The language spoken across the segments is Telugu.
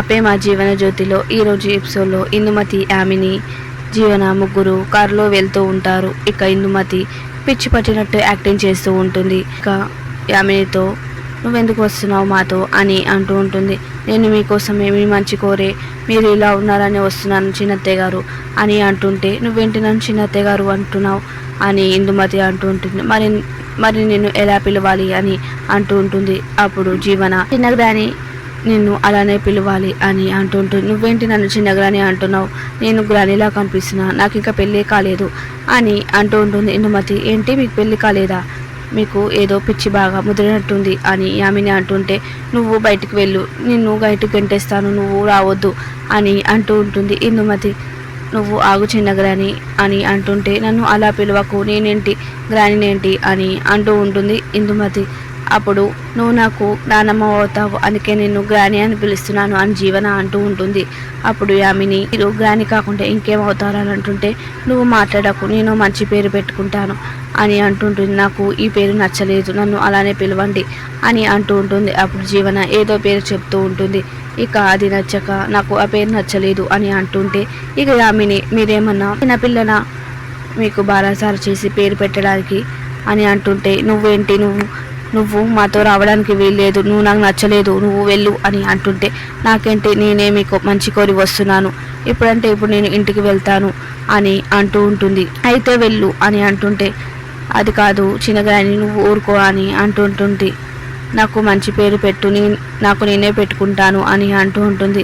ఆపే మా జీవన జ్యోతిలో ఈరోజు ఎపిసోడ్లో ఇందుమతి యామిని జీవన ముగ్గురు కారులో వెళ్తూ ఉంటారు. ఇక ఇందుమతి పిచ్చి పట్టినట్టు యాక్టింగ్ చేస్తూ ఉంటుంది. ఇక యామినితో నువ్వెందుకు వస్తున్నావు మాతో? అని అంటూ ఉంటుంది. నేను మీకోసం మీ మంచి కోరే మీరు ఇలా ఉన్నారని వస్తున్నాను చిన్నత్తయ్య గారు అని అంటుంటే నువ్వేంటి నన్ను చిన్నత్తయ్య గారు అంటున్నావు? అని ఇందుమతి అంటూ ఉంటుంది. మరి మరి నేను ఎలా పిలవాలి? అని అంటూ ఉంటుంది. అప్పుడు జీవన చిన్నదాని నిన్ను అలానే పిలవాలి అని అంటుంటూ నువ్వేంటి నన్ను చిన్నగ్రాని అంటున్నావు? నేను గ్రానిలా కనిపిస్తున్నా. నాకు ఇంకా పెళ్ళే కాలేదు అని అంటూ ఉంటుంది ఇందుమతి. ఏంటి? మీకు పెళ్ళి కాలేదా? మీకు ఏదో పిచ్చి బాగా ముదిరినట్టుంది అని యామిని అంటుంటే నువ్వు బయటికి వెళ్ళు. నిన్ను బయటికి గంటేస్తాను. నువ్వు రావద్దు అని అంటూ ఉంటుంది ఇందుమతి. నువ్వు ఆగు చిన్న గ్రాని అని అంటుంటే నన్ను అలా పిలవకు. నేనేంటి? గ్రానినేంటి? అని అంటూ ఉంటుంది ఇందుమతి. అప్పుడు నువ్వు నాకు నానమ్మ అవుతావు అందుకే నేను గ్రాని అని పిలుస్తున్నాను అని జీవన అంటూ ఉంటుంది. అప్పుడు యామిని మీరు గ్రాని కాకుండా ఇంకేమవుతారు అని అంటుంటే నువ్వు మాట్లాడకు నేను మంచి పేరు పెట్టుకుంటాను అని అంటుంటుంది. నాకు ఈ పేరు నచ్చలేదు నన్ను అలానే పిలవండి అని అంటూ ఉంటుంది. అప్పుడు జీవన ఏదో పేరు చెప్తూ ఉంటుంది. ఇక అది నచ్చక నాకు ఆ పేరు నచ్చలేదు అని అంటుంటే ఇక యామిని మీరేమన్నా చిన్నపిల్లన మీకు బారాసారు చేసి పేరు పెట్టడానికి అని అంటుంటే నువ్వేంటి? నువ్వు నువ్వు మాతో రావడానికి వీల్లేదు నువ్వు నాకు నచ్చలేదు నువ్వు వెళ్ళు అని అంటుంటే నాకేంటి నేనే మీకు మంచి కోరి వస్తున్నాను. ఇప్పుడంటే ఇప్పుడు నేను ఇంటికి వెళ్తాను అని అంటూ ఉంటుంది. అయితే వెళ్ళు అని అంటుంటే అది కాదు చిన్నగాని నువ్వు ఊరుకో అని అంటుంటుంది నాకు మంచి పేరు పెట్టు నీ నాకు నేనే పెట్టుకుంటాను అని అంటూ ఉంటుంది.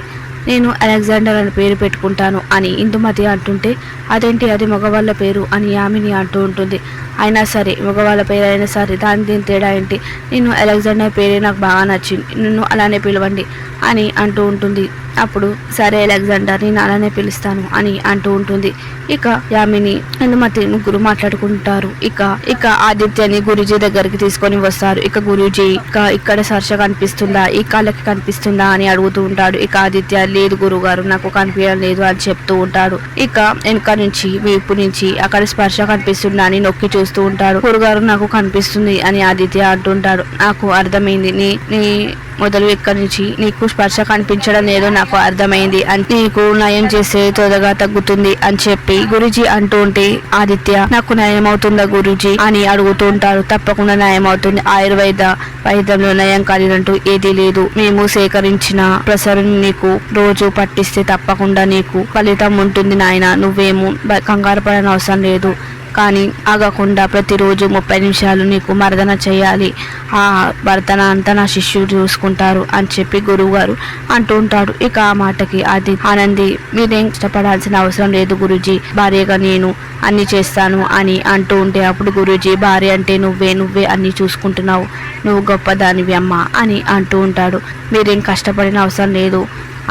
నేను అలెగ్జాండర్ అని పేరు పెట్టుకుంటాను అని ఇందుమతి అంటుంటే అదేంటి? అది మగవాళ్ళ పేరు అని యామిని అంటూ ఉంటుంది. అయినా సరే మగవాళ్ళ పేరు అయినా సరే దాని దీని తేడా ఏంటి? నేను అలెగ్జాండర్ పేరే నాకు బాగా నచ్చింది. నిన్ను అలానే పిలవండి అని అంటూ ఉంటుంది. అప్పుడు సరే అలెగ్జాండర్ నేను అలానే పిలుస్తాను అని అంటూ ఉంటుంది. ఇక యామిని హనుమతి ముగ్గురు మాట్లాడుకుంటారు. ఇక ఇక ఆదిత్యని గురుజీ దగ్గరికి తీసుకొని వస్తారు. ఇక గురూజీ ఇక ఇక్కడ సర్ష కనిపిస్తుందా? ఈ కాళ్ళకి కనిపిస్తుందా? అని అడుగుతూ ఉంటాడు. ఇక ఆదిత్య లేదు గురుగారు నాకు కనిపించడం లేదు అని చెప్తూ ఉంటాడు. ఇక వెనుక నుంచి వీపు నుంచి అక్కడ స్పర్శ కనిపిస్తుందా? అని నొక్కి చూస్తూ ఉంటాడు. గురుగారు నాకు కనిపిస్తుంది అని ఆదిత్య అంటుంటాడు. నాకు అర్థమైంది. నీ నీ మొదలు ఇక్కడి నుంచి నీకు స్పర్శ కనిపించడం లేదో నాకు అర్థమైంది అని నీకు నయం చేసే త్వరగా తగ్గుతుంది అని చెప్పి గురుజీ అంటూ ఉంటే ఆదిత్య నాకు నయం అవుతుందా గురుజీ? అని అడుగుతుంటారు తప్పకుండా నయం అవుతుంది ఆయుర్వేద వైద్యంలో నయం కలిగినట్టు ఏదీ లేదు. మేము సేకరించిన ప్రసరణ నీకు రోజు పట్టిస్తే తప్పకుండా నీకు ఫలితం ఉంటుంది నాయన. నువ్వేమో బ- కంగారు పడని అవసరం లేదు. కానీ ఆగకుండా ప్రతిరోజు ముప్పై నిమిషాలు నీకు మర్దన చేయాలి. ఆ భర్తన అంతా నా శిష్యుడు చూసుకుంటారు అని చెప్పి గురువు గారు అంటూ ఉంటాడు. ఇక ఆ మాటకి అది ఆనంది మీరేం ఇష్టపడాల్సిన అవసరం లేదు గురుజీ. భార్యగా నేను అన్ని చేస్తాను అని అంటూ ఉంటే అప్పుడు గురూజీ భార్య అంటే నువ్వే నువ్వే అన్ని చూసుకుంటున్నావు. నువ్వు గొప్పదానివి అమ్మ అని అంటూ ఉంటాడు. మీరేం కష్టపడిన అవసరం లేదు.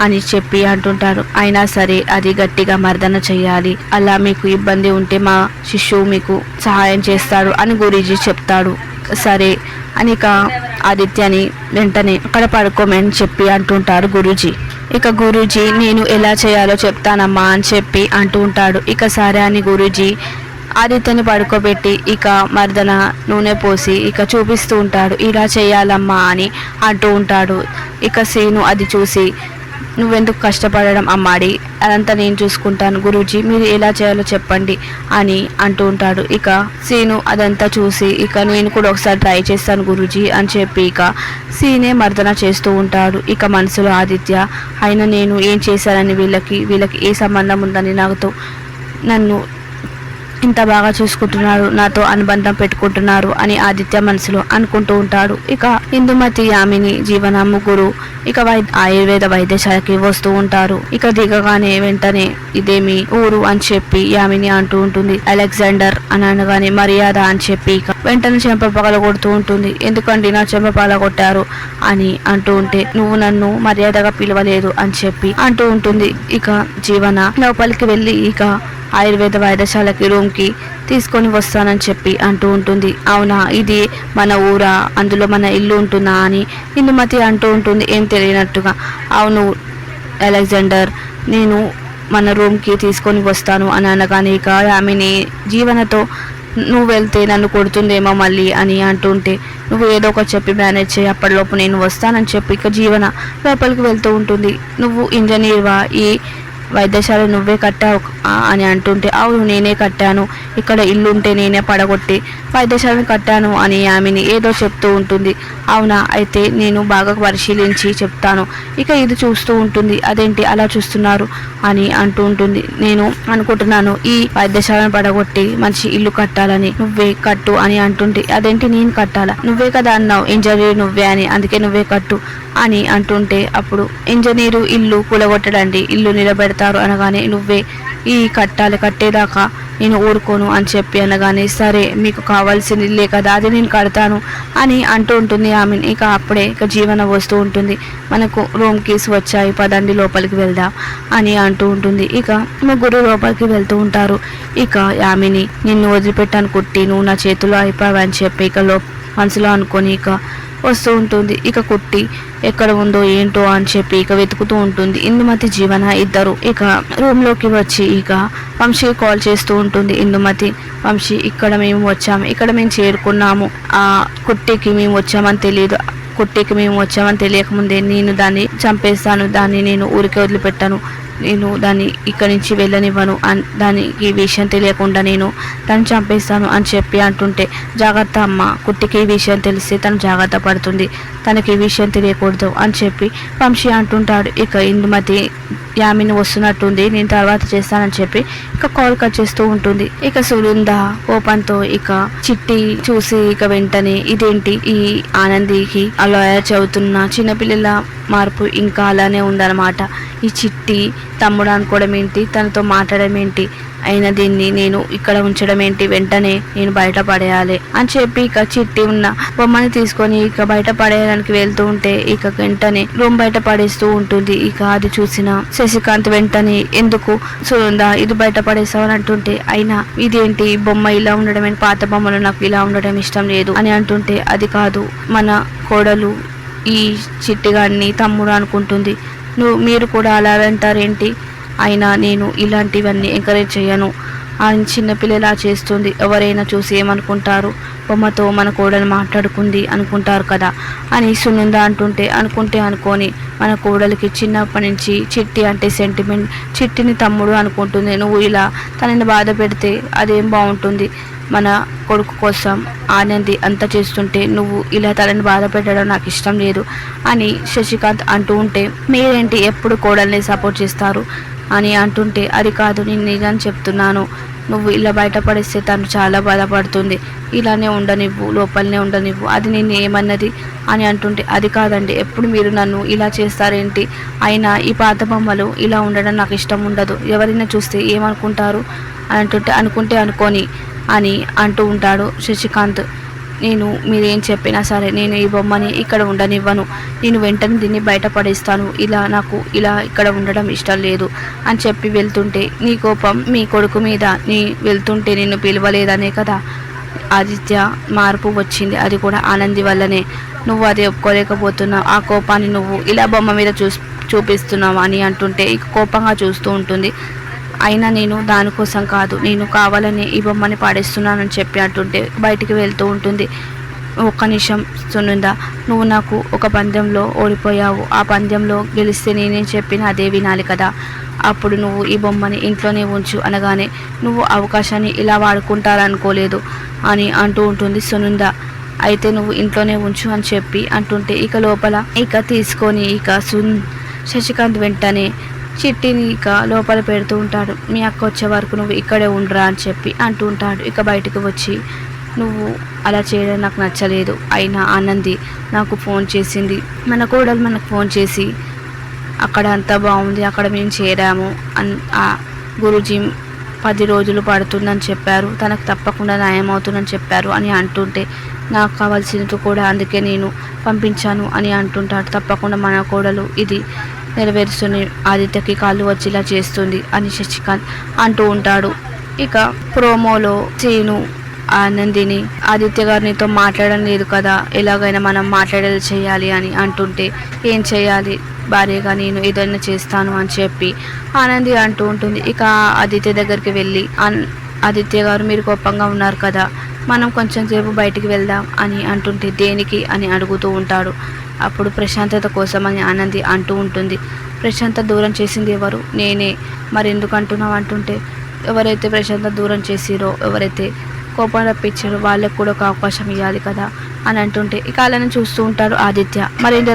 అని చెప్పి అంటుంటారు. అయినా సరే అది గట్టిగా మర్దన చేయాలి. అలా మీకు ఇబ్బంది ఉంటే మా శిష్యువు మీకు సహాయం చేస్తాడు అని గురూజీ చెప్తాడు. సరే అనిక ఆదిత్యని వెంటనే అక్కడ పడుకోమని చెప్పి అంటుంటారు గురూజీ. ఇక గురూజీ నేను ఎలా చేయాలో చెప్తానమ్మా అని చెప్పి అంటూ ఉంటాడు. ఇక సరే అని గురూజీ ఆదిత్యని పడుకోబెట్టి ఇక మర్దన నూనె పోసి ఇక చూపిస్తూ ఉంటాడు. ఇలా చేయాలమ్మా అని అంటూ ఉంటాడు. ఇక సీను అది చూసి నువ్వెందుకు కష్టపడడం అమ్మాడి? అదంతా నేను చూసుకుంటాను గురూజీ మీరు ఎలా చేయాలో చెప్పండి అని అంటూ ఉంటాడు. ఇక సీను అదంతా చూసి ఇక నేను కూడా ఒకసారి ట్రై చేస్తాను గురూజీ అని చెప్పి ఇక సీనే మర్దన చేస్తూ ఉంటాడు. ఇక మనసులో ఆదిత్య అయినా నేను ఏం చేశానని వీళ్ళకి వీళ్ళకి ఏ సంబంధం ఉందని నాతో నన్ను ఇంత బాగా చూసుకుంటున్నారు నాతో అనుబంధం పెట్టుకుంటున్నారు అని ఆదిత్య మనసులో అనుకుంటూ ఉంటాడు. ఇక ఇందుమతి యామిని జీవన ముగ్గురు ఇక వై ఆయుర్వేద వైద్యశాలకి వస్తూ ఉంటారు. ఇక దిగగానే వెంటనే ఇదేమి ఊరు అని చెప్పి యామిని అంటూ ఉంటుంది. అలెగ్జాండర్ అని అనగానే మర్యాద అని చెప్పి ఇక వెంటనే చెంప పగలగొడుతూ ఉంటుంది. ఎందుకండి నా చెంప పగలగొట్టారు అని అంటూ ఉంటే నువ్వు నన్ను మర్యాదగా పిలవలేదు అని చెప్పి అంటూ ఉంటుంది. ఇక జీవన లోపలికి వెళ్ళి ఇక ఆయుర్వేద వైద్యశాలకి రూమ్కి తీసుకొని వస్తానని చెప్పి అంటూ ఉంటుంది. అవునా? ఇది మన ఊరా? అందులో మన ఇల్లు ఉంటుందా అని ఇందుమతి అంటూ ఉంటుంది. ఏం తెలియనట్టుగా. అవును అలెగ్జాండర్ నేను మన రూమ్కి తీసుకొని వస్తాను అని అనగానే ఇక ఆమెని జీవనతో నువ్వు వెళ్తే నన్ను కొడుతుందేమో మళ్ళీ అని అంటుంటే నువ్వు ఏదో ఒకటి చెప్పి మేనేజ్ చేయి. అప్పటిలోపు నేను వస్తానని చెప్పి ఇక జీవన లోపలికి వెళ్తూ ఉంటుంది. నువ్వు ఇంజనీర్వా? ఈ వైద్యశాల నువ్వే కట్టావు అని అంటుంటే అవును నేనే కట్టాను. ఇక్కడ ఇల్లు ఉంటే నేనే పడగొట్టి వైద్యశాలను కట్టాను అని ఆమెని ఏదో చెప్తూ ఉంటుంది. అవునా అయితే నేను బాగా పరిశీలించి చెప్తాను. ఇక ఇది చూస్తూ ఉంటుంది. అదేంటి అలా చూస్తున్నారు? అని అంటూ ఉంటుంది. నేను అనుకుంటున్నాను ఈ వైద్యశాలను పడగొట్టి మంచి ఇల్లు కట్టాలని. నువ్వే కట్టు అని అంటుంటే అదేంటి నేను కట్టాలా? నువ్వే కదా అన్నావు ఇంజనీర్ నువ్వే అని. అందుకే నువ్వే కట్టు అని అంటుంటే అప్పుడు ఇంజనీరు ఇల్లు కూలగొట్టడండి. ఇల్లు నిలబెడ పెడతారు అనగానే నువ్వే ఈ కట్టాలి కట్టేదాకా నేను ఊరుకోను అని చెప్పి అనగానే సరే మీకు కావాల్సింది లేక కదా అది నేను కడతాను అని అంటూ ఉంటుంది ఆమె. ఇక అప్పుడే ఇక జీవన వస్తూ ఉంటుంది. మనకు రూమ్ కీస్ వచ్చాయి పదండి లోపలికి వెళ్దాం అని అంటూ ఉంటుంది. ఇక ముగ్గురు లోపలికి వెళ్తూ ఉంటారు. ఇక యామిని నిన్ను వదిలిపెట్టాను కుట్టి నువ్వు నా చేతిలో అయిపోయావు అని చెప్పి ఇక లో మనసులో అనుకొని ఇక వస్తూ ఉంటుంది. ఇక కుట్టి ఎక్కడ ఉందో ఏంటో అని చెప్పి ఇక వెతుకుతూ ఉంటుంది. ఇందుమతి జీవన ఇద్దరు. ఇక రూమ్లోకి వచ్చి ఇక వంశీకి కాల్ చేస్తూ ఉంటుంది. ఇందుమతి వంశీ ఇక్కడ మేము వచ్చాము ఇక్కడ మేము చేరుకున్నాము. ఆ కుట్టికి మేము వచ్చామని తెలియదు. కుట్టికి మేము వచ్చామని తెలియకముందే నేను దాన్ని చంపేస్తాను. దాన్ని నేను ఊరికే వదిలిపెట్టాను. నేను దాన్ని ఇక్కడి నుంచి వెళ్ళనివ్వను అన్ దానికి ఈ విషయం తెలియకుండా నేను తను చంపేస్తాను అని చెప్పి అంటుంటే జాగ్రత్త అమ్మ కుట్టికి ఈ విషయం తెలిస్తే తను జాగ్రత్త పడుతుంది. తనకి ఈ విషయం తెలియకూడదు అని చెప్పి వంశీ అంటుంటాడు. ఇక ఇందుమతి యామిని వస్తున్నట్టుంది. నేను తర్వాత చేస్తానని చెప్పి ఇక కాల్ కట్ చేస్తూ ఉంటుంది. ఇక సురుంద కోపంతో ఇక చిట్టి చూసి ఇక వెంటనే ఇదేంటి ఈ ఆనందికి అలా చదువుతున్న చిన్నపిల్లల మార్పు ఇంకా అలానే ఉందన్నమాట. ఈ చిట్టి తమ్ముడు అనుకోవడం ఏంటి తనతో మాట్లాడడం ఏంటి అయినా దీన్ని నేను ఇక్కడ ఉంచడం ఏంటి వెంటనే నేను బయట పడేయాలి అని చెప్పి ఇక చిట్టి ఉన్న బొమ్మని తీసుకొని ఇక బయట పడేయడానికి వెళ్తూ ఉంటే ఇక వెంటనే రూమ్ బయట పడేస్తూ ఉంటుంది. ఇక అది చూసిన శశికాంత్ వెంటనే ఎందుకు? సుందా ఇది బయట పడేసావు అని అంటుంటే అయినా ఇదేంటి? బొమ్మ ఇలా ఉండడం పాత బొమ్మలు నాకు ఇలా ఉండడం ఇష్టం లేదు అని అంటుంటే అది కాదు మన కోడలు ఈ చిట్టిగాడిని తమ్ముడు అనుకుంటుంది. నువ్వు మీరు కూడా అలా అంటారేంటి అయినా నేను ఇలాంటివన్నీ ఎంకరేజ్ చేయను. ఆయన చిన్నపిల్లలా చేస్తుంది. ఎవరైనా చూసి ఏమనుకుంటారు? బొమ్మతో మన కోడలు మాట్లాడుకుంది అనుకుంటారు కదా? అని సునంద అంటుంటే అనుకుంటే అనుకొని మన కోడలికి చిన్నప్పటి నుంచి చిట్టి అంటే సెంటిమెంట్ చిట్టిని తమ్ముడు అనుకుంటుంది. నువ్వు ఇలా తనని బాధ పెడితే అదేం బాగుంటుంది? మన కొడుకు కోసం ఆనంది అంత చేస్తుంటే నువ్వు ఇలా తనని బాధ పెట్టడం నాకు ఇష్టం లేదు అని శశికాంత్ అంటూ ఉంటే మీరేంటి ఎప్పుడు కోడల్ని సపోర్ట్ చేస్తారు? అని అంటుంటే అది కాదు నేను నిజం చెప్తున్నాను. నువ్వు ఇలా బయటపడేస్తే తను చాలా బాధపడుతుంది. ఇలానే ఉండనివ్వు లోపలనే ఉండనివ్వు. అది నేను ఏమన్నది? అని అంటుంటే అది కాదండి. ఎప్పుడు మీరు నన్ను ఇలా చేస్తారేంటి? అయినా ఈ పాత బొమ్మలు ఇలా ఉండడం నాకు ఇష్టం ఉండదు. ఎవరైనా చూస్తే ఏమనుకుంటారు? అని అంటుంటే అనుకుంటే అనుకొని అని అంటూ ఉంటాడు శశికాంత్. నేను మీరేం చెప్పినా సరే నేను ఈ బొమ్మని ఇక్కడ ఉండనివ్వను. నేను వెంటనే దీన్ని బయటపడేస్తాను ఇలా నాకు ఇలా ఇక్కడ ఉండడం ఇష్టం లేదు అని చెప్పి వెళ్తుంటే నీ కోపం మీ కొడుకు మీద నీ వెళ్తుంటే నిన్ను పిలవలేదనే కదా? ఆదిత్య మార్పు వచ్చింది. అది కూడా ఆనంది వల్లనే. నువ్వు అది ఒప్పుకోలేకపోతున్నావు. ఆ కోపాన్ని నువ్వు ఇలా బొమ్మ మీద చూ చూపిస్తున్నావు అని అంటుంటే కోపంగా చూస్తూ ఉంటుంది. అయినా నేను దానికోసం కాదు. నేను కావాలని ఈ బొమ్మని పాడేస్తున్నానని చెప్పి అంటుంటే బయటికి వెళ్తూ ఉంటుంది. ఒక్క నిమిషం సునుందా నువ్వు నాకు ఒక పందెంలో ఓడిపోయావు. ఆ పందెంలో గెలిస్తే నేనేం చెప్పినా అదే వినాలి కదా. అప్పుడు నువ్వు ఈ బొమ్మని ఇంట్లోనే ఉంచు అనగానే నువ్వు అవకాశాన్ని ఇలా వాడుకుంటారనుకోలేదు అని అంటూ ఉంటుంది సునుంద. అయితే నువ్వు ఇంట్లోనే ఉంచు అని చెప్పి అంటుంటే ఇక లోపల ఇక తీసుకొని ఇక సున్ శశికాంత్ వెంటనే చిట్టిని ఇక లోపల పెడుతూ ఉంటాడు. మీ అక్క వచ్చే వరకు నువ్వు ఇక్కడే ఉండరా అని చెప్పి అంటూ ఉంటాడు. ఇక బయటకు వచ్చి నువ్వు అలా చేయడం నాకు నచ్చలేదు. అయినా ఆనంది నాకు ఫోన్ చేసింది. మన కోడలు మనకు ఫోన్ చేసి అక్కడ అంతా బాగుంది. అక్కడ మేము చేరాము అన్ ఆ గురుజీ పది రోజులు పడుతుందని చెప్పారు. తనకు తప్పకుండా న్యాయం అవుతుందని చెప్పారు అని అంటుంటే నాకు కావాల్సినది కూడా అందుకే నేను పంపించాను అని అంటుంటాడు. తప్పకుండా మన కోడలు ఇది నెరవేరుస్తుంది ఆదిత్యకి కాళ్ళు వచ్చేలా చేస్తుంది అని శశికాంత్ అంటూ ఉంటాడు. ఇక ప్రోమోలో సీను ఆనందిని ఆదిత్య గారు నీతో మాట్లాడడం లేదు కదా ఎలాగైనా మనం మాట్లాడేది చేయాలి అని అంటుంటే ఏం చేయాలి? భార్యగా నేను ఏదైనా చేస్తాను అని చెప్పి ఆనంది అంటూ ఉంటుంది. ఇక ఆదిత్య దగ్గరికి వెళ్ళి అన్ ఆదిత్య గారు మీరు కోపంగా ఉన్నారు కదా మనం కొంచెం సేపు బయటికి వెళ్దాం అని అంటుంటే దేనికి అని అడుగుతూ ఉంటాడు. అప్పుడు ప్రశాంతత కోసం అని ఆనంది అంటూ ఉంటుంది. ప్రశాంత దూరం చేసింది ఎవరు? నేనే. మరి ఎందుకు అంటున్నావు అంటుంటే ఎవరైతే ప్రశాంత దూరం చేసిరో ఎవరైతే కోపం రప్పించారో వాళ్ళకు కూడా ఒక అవకాశం ఇవ్వాలి కదా అని అంటుంటే ఇక అలానే చూస్తూ ఉంటాడు ఆదిత్య. మరి ఏం